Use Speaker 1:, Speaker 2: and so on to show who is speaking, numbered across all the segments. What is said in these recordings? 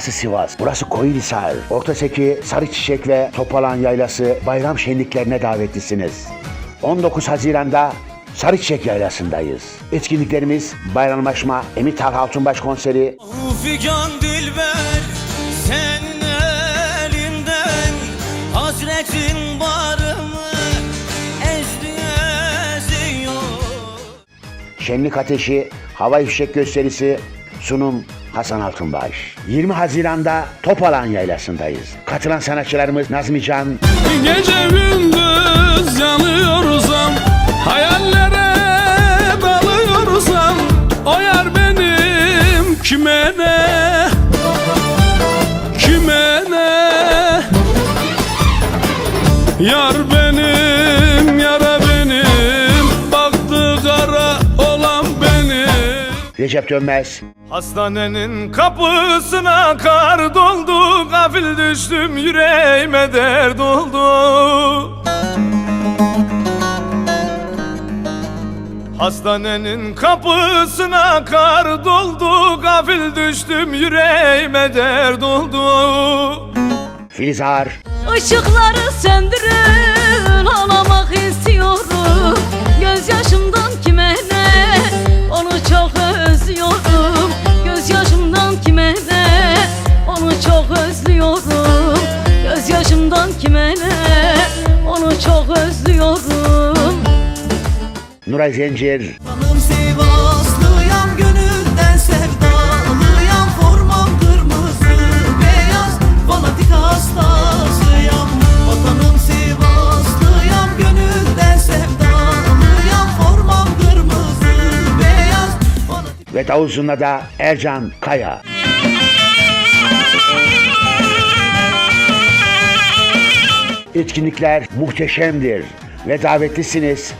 Speaker 1: Burası Sivas, burası Koyunhisar, Ortaseki, Sarıçiçek ve Topalan Yaylası bayram şenliklerine davetlisiniz. 19 Haziran'da Sarıçiçek Yaylası'ndayız. Etkinliklerimiz bayramlaşma, Emi Talha Altunbaş konseri,
Speaker 2: Figan dilber senin elinden Hasretin barımı ezdi eziyor
Speaker 1: Şenlik Ateşi, Hava Fişek gösterisi, sunum Hasan Altunbaş. 20 Haziran'da Topalan Yaylası'ndayız. Katılan sanatçılarımız Nazmi Can,
Speaker 3: Gece gündüz yanıyorsam Hayallere dalıyorsam O yer benim kime ne Kime ne Yar benim
Speaker 1: Recep Dönmez,
Speaker 3: Hastanenin kapısına kar doldu Gafil düştüm yüreğime dert oldu. Hastanenin kapısına kar doldu Gafil düştüm yüreğime dert oldu.
Speaker 1: Filiz Ağar,
Speaker 4: Işıkları söndürün ağlamak istiyorum Gözyaşımdan kime ne? Onu çok özlüyorum
Speaker 1: Nuray Zencir,
Speaker 2: Canım Sivaslıyam gönülden sevdalıyam. Formam kırmızı beyaz fanatik hastasıyam. Vatanım Sivaslıyam gönülden sevdalıyam. Formam kırmızı beyaz fanatik
Speaker 1: ve davul zurnada Ercan Kaya. Etkinlikler muhteşemdir ve davetlisiniz.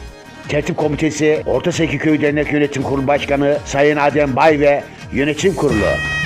Speaker 1: Tertip Komitesi, Orta Seki Köyü Dernek Yönetim Kurulu Başkanı Sayın Adem Bay ve Yönetim Kurulu.